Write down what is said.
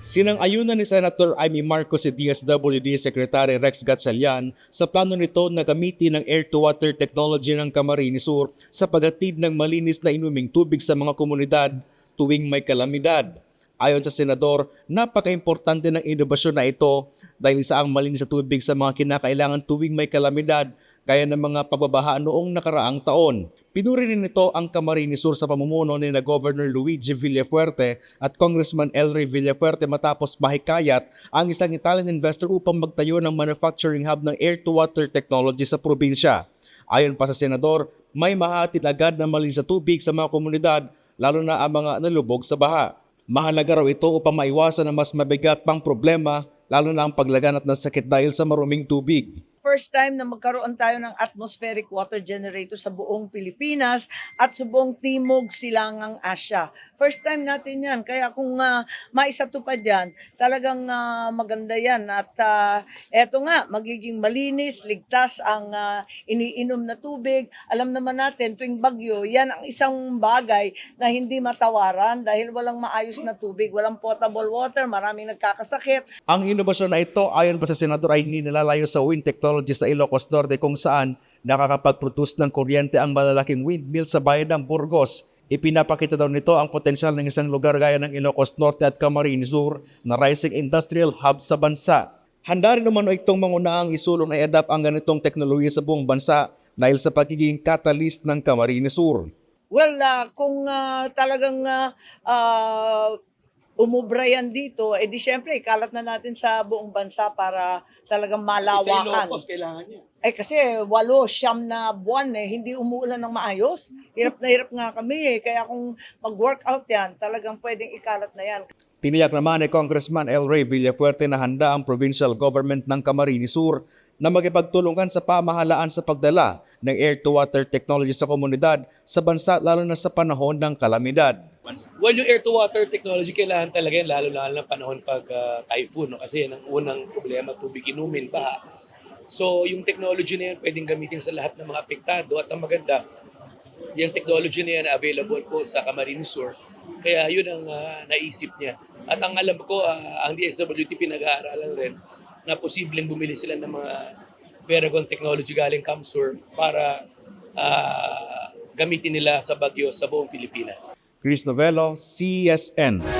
Sinang-ayunan ni Senator Amy Marcos si DSWD Secretary Rex Gatchalian sa plano nito na gamitin ang air-to-water technology ng Camarines Sur sa paghatid ng malinis na inuming tubig sa mga komunidad tuwing may kalamidad. Ayon sa senador, napaka-importante ng inobasyon na ito dahil sa ang malinis na tubig sa mga kinakailangan tuwing may kalamidad gaya ng mga pagbabaha noong nakaraang taon. Pinuri rin nito ang Camarines Sur sa pamumuno ni na Governor Luigi Villafuerte at Congressman Elray Villafuerte matapos mahikayat ang isang Italian investor upang magtayo ng manufacturing hub ng air-to-water technology sa probinsya. Ayon pa sa senador, may mahatid agad na malinis na tubig sa mga komunidad lalo na ang mga nalubog sa baha. Mahalaga raw ito upang maiwasan ang mas mabigat pang problema lalo na ang paglaganap ng sakit dahil sa maruming tubig. First time na magkaroon tayo ng atmospheric water generator sa buong Pilipinas at sa buong Timog Silangang Asya. First time natin yan. Kaya kung uh, maisatupad yan, talagang ah, maganda yan. At ah, eto nga, magiging malinis, ligtas ang ah, iniinom na tubig. Alam naman natin, tuwing bagyo, yan ang isang bagay na hindi matawaran dahil walang maayos na tubig, walang potable water, maraming nagkakasakit. Ang inobasyon na ito ayon pa sa senador ay hindi nilalayo sa wind technology sa Ilocos Norte kung saan nakakapag-produce ng kuryente ang malalaking windmill sa bayan ng Burgos. Ipinapakita daw nito ang potensyal ng isang lugar gaya ng Ilocos Norte at Camarines Sur na rising industrial hub sa bansa. Handa rin naman itong mangunaang isulong na i-adapt ang ganitong teknolohiya sa buong bansa dahil sa pagiging catalyst ng Camarines Sur. Well, ah, kung ah, talagang ah, ah, umubra yan dito, eh di syempre, ikalat na natin sa buong bansa para talagang malawakan. kailangan niya. Eh kasi walo, siyam na buwan eh, hindi umuulan ng maayos. Hirap na hirap nga kami eh. Kaya kung mag-workout yan, talagang pwedeng ikalat na yan. Tiniyak naman ni Congressman El Ray Villafuerte na handa ang provincial government ng Camarines Sur na magipagtulungan sa pamahalaan sa pagdala ng air-to-water technology sa komunidad sa bansa lalo na sa panahon ng kalamidad. Well, yung air-to-water technology, kailangan talaga yan, lalo na ng panahon pag ah, typhoon. No? Kasi yan ang unang problema, tubig inumin, baha. So, yung technology na yan, pwedeng gamitin sa lahat ng mga apektado. At ang maganda, yung technology na yan available po sa Camarines Sur. Kaya yun ang ah, naisip niya. At ang alam ko, ah, ang DSWT pinag-aaralan rin na posibleng bumili sila ng mga Veragon technology galing Camsur para ah, gamitin nila sa bagyo sa buong Pilipinas. Chris Novello, CSN.